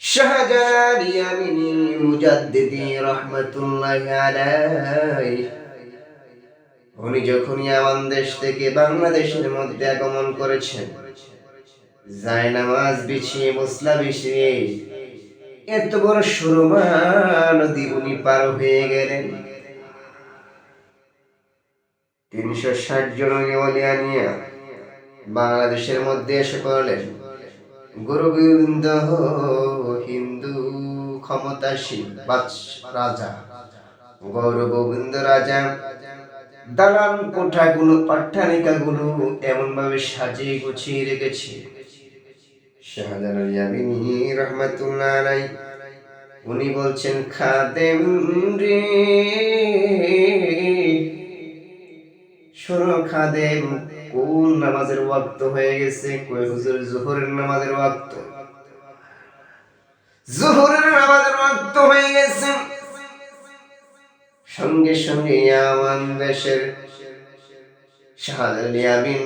শাহজালাল ইয়ামিনী মুজাদ্দিদি রাহমাতুল্লাহি উনি যখন ইয়ামান দেশ থেকে বাংলাদেশের মধ্যে আগমন করেছেন জায়নামাজ বিছিয়ে, মুসলা বিছিয়ে, এত বড় সুরমা নদী উনি পার হয়ে গেলেন। তিনশো ষাট জন অলিয়া নিয়ে বাংলাদেশের মধ্যে এসে পড়লেন। গুরু গোবিন্দ হিন্দু বাদশ- রাজা। গৌর গোবিন্দ রাজা দালান কোঠাগুলো এমন ভাবে সাজিয়ে গুছিয়ে রেখেছে। শাহজালাল ইয়ামিনী উনি বলছেন, খাদেম রে খাদেম কোন নামাজের ওয়াক্ত হয়ে গেছে? কই হুজুর, জোহরের নামাজের ওয়াক্ত। জোহরের নামাজের ওয়াক্ত হয়ে গেছে। সঙ্গে সঙ্গে ইয়ামান দেশের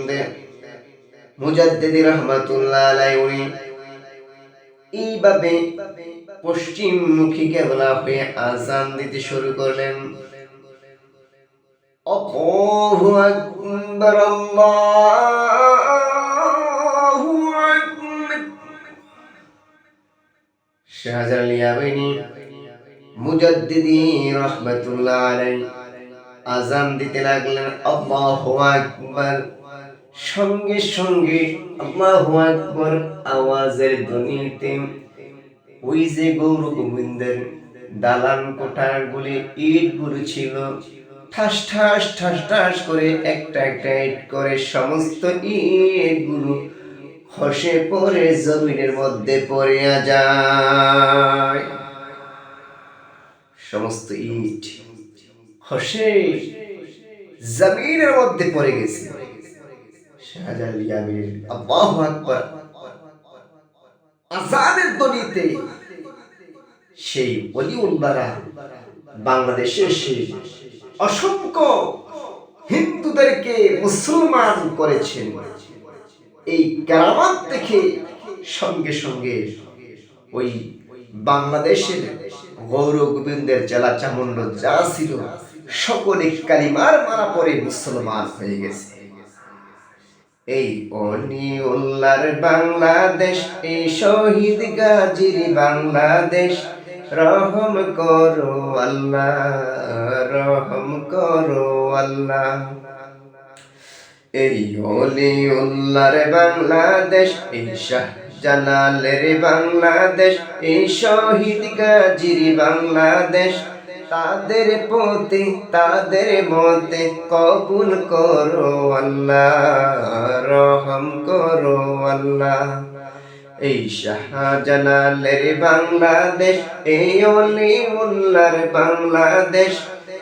দে, মুজাদ্দিদি রহমাতুল্লাহ উনি এইভাবে পশ্চিমমুখী কেবলা হয়ে আজান দিতে শুরু করলেন। আল্লাহু আকবার শাহজালাল ইয়ামিনী মুজাদ্দিদি রহমাতুল্লাহ আলাই আজান দিতে লাগলেন, আল্লাহু আকবার। সঙ্গে সঙ্গে আল্লাহু আকবার আওয়াজের ধ্বনিতে ওই যে গৌর গোবিন্দের দালান কোঠার গুলি ইটগুলো ছিল ঠাস ঠাস ঠাস ঠাস করে একটা একটা ইট করে সমস্ত ইটগুলো খসে পড়ে জমিনের মধ্যে পড়িয়া যায়। সমস্ত ইট খসে জমিনের মধ্যে পড়ে গেছে। শাহজালাল ধ্বনিতে সেই অলিউল্লারা বাংলাদেশে এসে অসংখ্য হিন্দুদেরকে মুসলমান করেছেন। এই কেরামত দেখে সঙ্গে সঙ্গে ওই বাংলাদেশের গৌর গোবিন্দের জেলা চামুন্ড যা ছিল, সকলে কালিমার মারা পরে মুসলমান হয়ে গেছে। এই অলিউল্লার বাংলাদেশ, এই শহীদ গাজীর বাংলাদেশ রহম করো আল্লাহ, রহম করো আল্লাহ। এই অলিউল্লার বাংলাদেশ, এই শাহ জালালের বাংলাদেশ, এই শহীদ গাজীর বাংলাদেশ। তাদের পথে তাদের মতে কবুল করো আল্লাহ, রহম করো আল্লাহ। এই শাহজালালের বাংলাদেশ, এই অলিউল্লার বাংলাদেশ।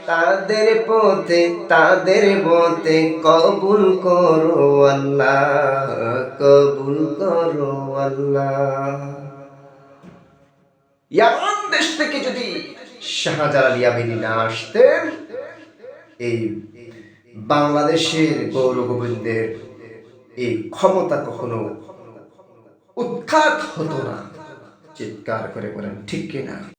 তাদের পথে তাদের পথে কবুল করো আল্লাহ, কবুল করো আল্লাহ। দেশ থেকে যদি শাহজালাল ইয়ামিনী না আসতেন, এই বাংলাদেশের গৌর এই ক্ষমতা কখনো উৎখাত হতো না। চিৎকার করে বলেন ঠিক কিনা?